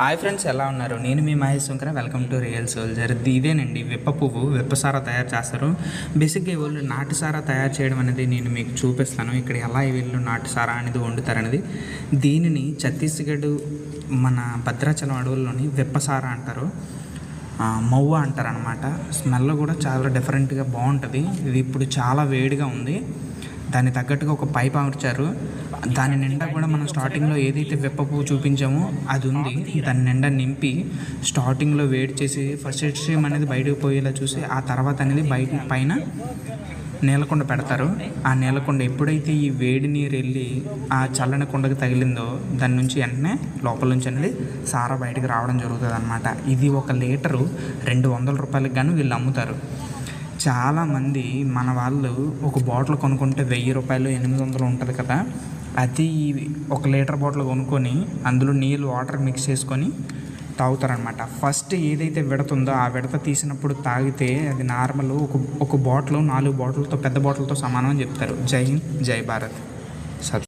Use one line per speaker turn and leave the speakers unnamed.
Hi friends ఎలా ఉన్నారు? నేను మీ Mahesh Shankara welcome to real soldier. ఇదేనండి విప్ప పువ్వు విప్పసారా తయారు చేస్తారు. బేసిక్గా వీళ్ళు నాటుసారా తయారు చేయడం అనేది నేను మీకు చూపిస్తాను. ఇక్కడ ఎలా వీళ్ళు నాటుసారా అనేది వండుతారనేది. దీనిని ఛత్తీస్గఢ్ మన భద్రాచలం అడవుల్లోని విప్పసారా అంటారు. ఆ, మవ్వ అంటారు అనమాట స్మెల్ కూడా చాలా డిఫరెంట్గా బాగుంటుంది. ఇది ఇప్పుడు చాలా వేడిగా ఉంది. దాన్ని తగ్గట్టుగా ఒక పైప్ అమర్చారు. దాని నిండా కూడా మనం స్టార్టింగ్లో ఏదైతే విప్పపు చూపించామో అది ఉంది. దాని నిండా నింపి స్టార్టింగ్లో వేడి చేసి ఫస్ట్ స్ట్రీమ్ అనేది బయటకు పోయేలా చూసి ఆ తర్వాత అనేది బయట పైన నీలకొండ పెడతారు. ఆ నీలకొండ ఎప్పుడైతే ఈ వేడి నీరు వెళ్ళి ఆ చల్లని కొండకు తగిలిందో దాని నుంచి వెంటనే లోపల నుంచి అనేది సారా బయటకు రావడం జరుగుతుంది అనమాట ఇది ఒక లీటరు రెండు వందల రూపాయలకు కానీ వీళ్ళు అమ్ముతారు. చాలామంది మన వాళ్ళు ఒక బాటిల్ కొనుక్కుంటే వెయ్యి రూపాయలు ఎనిమిది వందలు ఉంటుంది కదా. అది ఒక లీటర్ బాటిల్ కొనుక్కొని అందులో నీళ్ళు వాటర్ మిక్స్ చేసుకొని తాగుతారనమాట ఫస్ట్ ఏదైతే విడతుందో ఆ విడత తీసినప్పుడు తాగితే అది నార్మల్ ఒక ఒక బాటిల్ నాలుగు బాటిల్తో పెద్ద బాటిల్తో సమానం అని చెప్తారు. జై హింద్ జై భారత్.